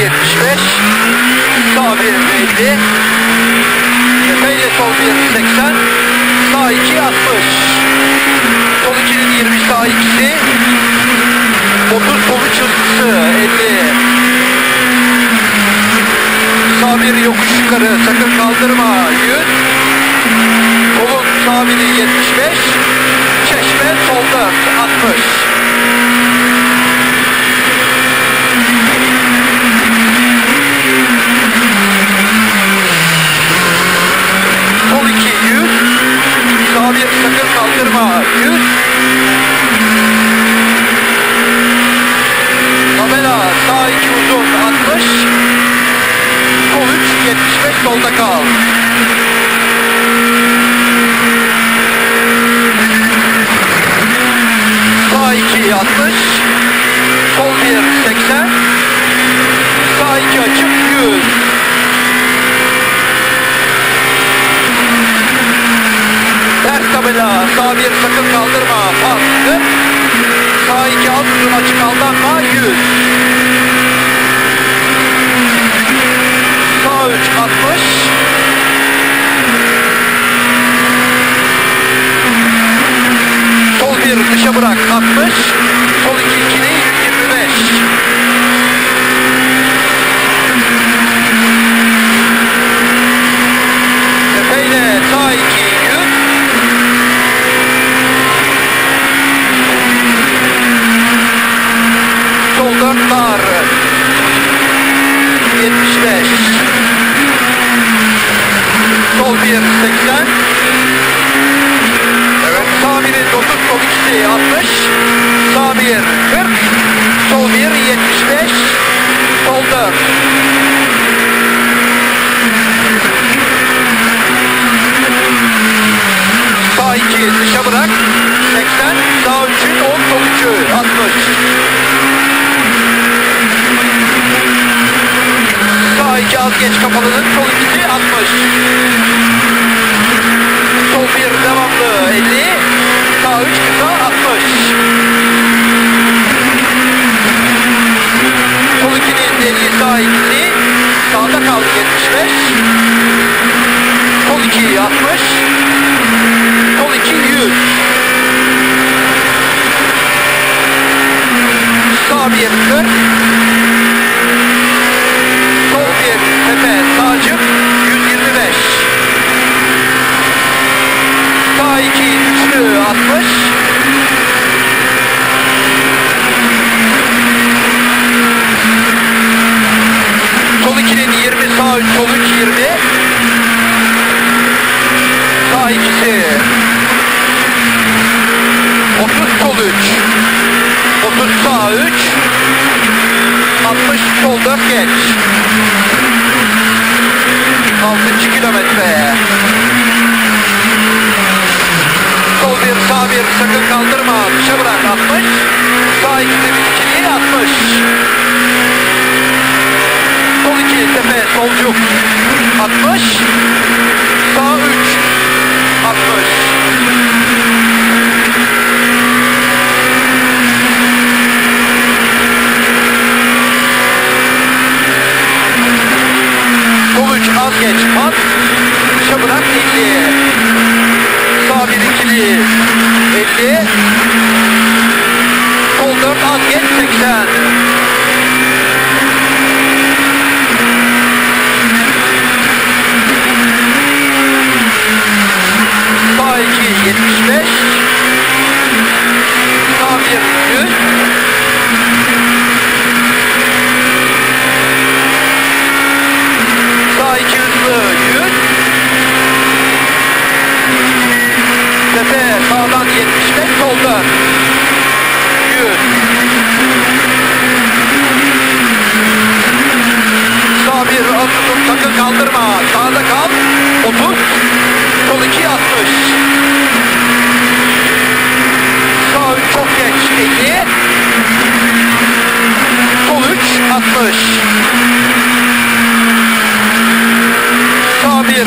3 75. Sağ 1 50. Tepeyle sol 1 80. Sağ 2 60. Sol 2'nin 20 sağ 2'si. 30 sol 3 hızlısı 50. Sağ 1 yokuş yukarı sakın kaldırma 100. Kolun sağ 1'i 75. Çeşme sol 4 60. Sol 2 100. Sağ 1 sakın kaldırma 100. Tabela sağ 2 uzun 60. Sol 3 75 solda kal. Sağ 2 60. Sol 1 80. Sağ 2 açık 100. Ters tabela sağ 1 sakın kaldırma. Pas 40. Sağ 2 alt açık aldanma 100. 60'a bırak. 60. Sol 2 2 değil 125. Tepeyle sağ 2 100. Sol 4 dar. 75. Sol 1 80. 30 sol 2'si 60. Sağ 1 40. Sol 1 75. Sol 4. Sağ 2 dışa bırak. 80. Sağ 3'ün 10 sol 3'ü 60. Sağ 2 az geç kapalının sol 2'si 60. Sol 1 devamlı 50. Sağ 3 kısa 60. Sol 2'nin 50 sağ 2'si. Sağda kaldı 75. Sol 2 60. Sol 2 100. Sağ 1 40. Sol 1 tepe sağcık 125. Sağ 2 60. Sol 2'nin 20 sağ 3 sol 3 20. Sağ ikisi 30 sol 3. 30 sağ 3. 60 sol 4 geç. 6. kilometre. Sol 1 sağ 1 sakın kaldırma. Dışa bırak 60. Sağ 2'de bir ikili 60. Sol 2 tepe solcuk 60. 60 Sağ bir 100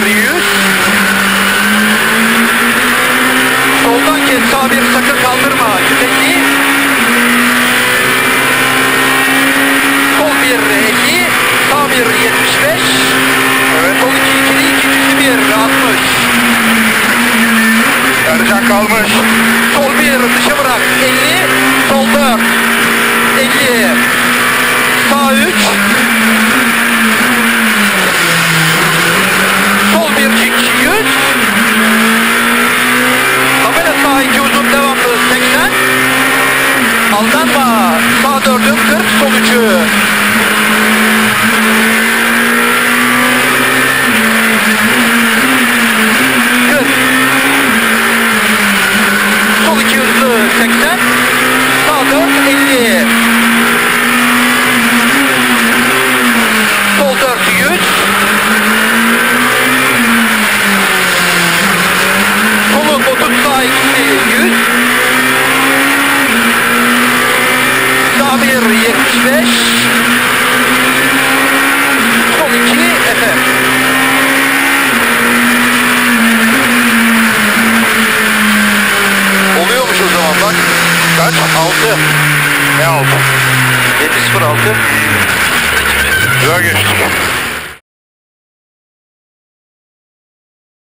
Soldan kes sağ bir sakın kaldırma. 150 Sol bir 50 Sağ bir 75 Evet sol iki ikili ikincisi bir 60 Ercan kalmış. Sol bir dışa bırak. 50 Sol 4 50 3 105 12 FM Oluyormuş o zaman bak. Kaç? 6. Ne 6? 706. Güzel geçti.